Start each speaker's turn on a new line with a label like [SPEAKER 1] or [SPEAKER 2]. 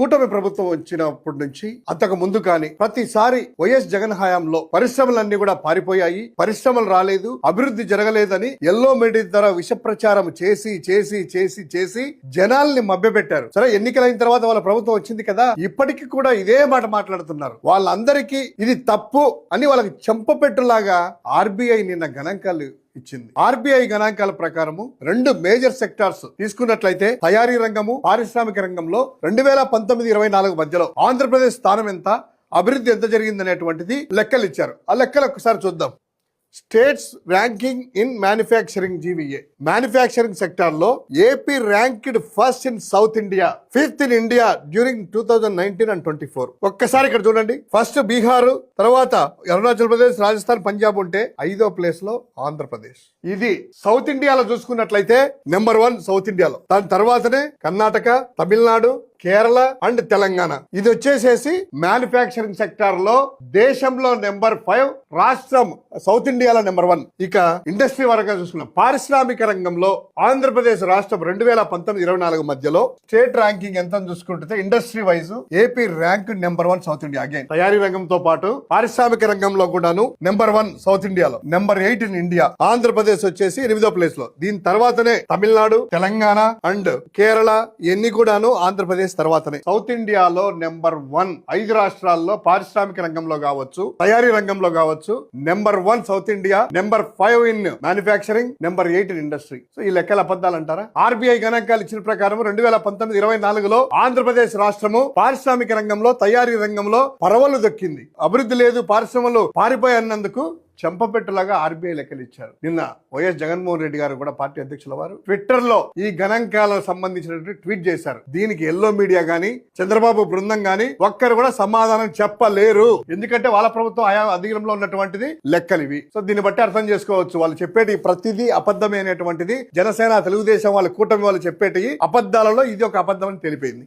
[SPEAKER 1] కూటమి ప్రభుత్వం వచ్చినప్పటి నుంచి అంతకు ముందు కానీ ప్రతిసారి వైఎస్ జగన్ హయాంలో పరిశ్రమలన్నీ కూడా పారిపోయాయి. పరిశ్రమలు రాలేదు అభివృద్ధి జరగలేదని ఎల్లో మీడియా ద్వారా విష ప్రచారం చేసి చేసి చేసి చేసి జనాల్ని మభ్యపెట్టారు. సరే ఎన్నికలైన తర్వాత వాళ్ళ ప్రభుత్వం వచ్చింది కదా ఇప్పటికీ కూడా ఇదే మాట మాట్లాడుతున్నారు. వాళ్ళందరికీ ఇది తప్పు అని వాళ్ళకి చెంపపెట్టులాగా ఆర్బీఐ నిన్న గణాంకాలు ఇచ్చింది. ఆర్బీఐ గణాంకాల ప్రకారము రెండు మేజర్ సెక్టార్స్ తీసుకున్నట్లయితే తయారీ రంగము పారిశ్రామిక రంగంలో రెండు వేల పంతొమ్మిది ఇరవై నాలుగు మధ్యలో ఆంధ్రప్రదేశ్ స్థానం ఎంత అభివృద్ధి ఎంత జరిగింది అనేటువంటిది లెక్కలు ఇచ్చారు ఆ లెక్కలు ఒకసారి చూద్దాం. States ranking in manufacturing GVA. Manufacturing సెక్టార్లో AP ranked first in south India fifth in India during two thousand nineteen and twenty four. ఒక్కసారి ఇక్కడ చూడండి. ఫస్ట్ బీహార్ తర్వాత అరుణాచల్ ప్రదేశ్ రాజస్థాన్ పంజాబ్ ఉంటే ఐదో ప్లేస్లో ఆంధ్రప్రదేశ్. ఇది సౌత్ ఇండియాలో చూసుకున్నట్లయితే నెంబర్ వన్ సౌత్ ఇండియాలో. దాని తర్వాతనే కర్ణాటక తమిళనాడు కేరళ అండ్ తెలంగాణ. ఇది వచ్చేసేసి మ్యానుఫ్యాక్చరింగ్ సెక్టార్లో దేశంలో నెంబర్ ఫైవ్ రాష్ట్రం సౌత్ ఇండియాలో నెంబర్ వన్ ఇక ఇండస్ట్రీ వరకు చూసుకున్నాం. పారిశ్రామిక రంగంలో ఆంధ్రప్రదేశ్ రాష్ట్రం రెండు వేల పంతొమ్మిది ఇరవై నాలుగు మధ్యలో స్టేట్ ర్యాంకింగ్ ఎంత చూసుకుంటే industry wise AP rank number one south India again తయారీ రంగంతో పాటు పారిశ్రామిక రంగంలో కూడాను నెంబర్ వన్ సౌత్ ఇండియాలో number eight in India Andhra Pradesh వచ్చేసి ఎనిమిదో ప్లేస్లో. దీని తర్వాతనే తమిళనాడు తెలంగాణ అండ్ కేరళ ఇవన్నీ కూడాను ఆంధ్రప్రదేశ్ తర్వాతనే సౌత్ ఇండియాలో నెంబర్ వన్ ఐదు రాష్ట్రాల్లో పారిశ్రామిక రంగంలో కావచ్చు తయారీ రంగంలో కావచ్చు. Number one south India number five in manufacturing number eight in industry. So ఈ లెక్కలు అబద్ధాలు అంటారా? ఆర్బీఐ గణాంకాలు ఇచ్చిన ప్రకారం రెండు వేల పంతొమ్మిది ఇరవై నాలుగులో ఆంధ్రప్రదేశ్ రాష్ట్రము పారిశ్రామిక రంగంలో తయారీ రంగంలో పరవలు దొక్కింది. అభివృద్ధి లేదు పారిశ్రమలు పారిపోయన్నందుకు చెంపపెట్టులాగా ఆర్బీఐ లెక్కలు ఇచ్చారు నిన్న వైఎస్ జగన్మోహన్ రెడ్డి గారు కూడా పార్టీ అధ్యక్షుల వారు ట్విట్టర్లో ఈ గణాంకాలకు సంబంధించినటువంటి ట్వీట్ చేశారు. దీనికి ఎల్లో మీడియా గాని చంద్రబాబు బృందం గాని ఒక్కరు కూడా సమాధానం చెప్పలేరు. ఎందుకంటే వాళ్ళ ప్రభుత్వం ఆయా అధీనంలో ఉన్నటువంటిది లెక్కలు ఇవి సో దీన్ని బట్టి అర్థం చేసుకోవచ్చు. వాళ్ళు చెప్పేటి ప్రతిదీ అబద్ధమే అనేటువంటిది. జనసేన తెలుగుదేశం వాళ్ళ కూటమి వాళ్ళు చెప్పేటి అబద్ధాలలో ఇది ఒక అబద్ధం అని తెలిపింది.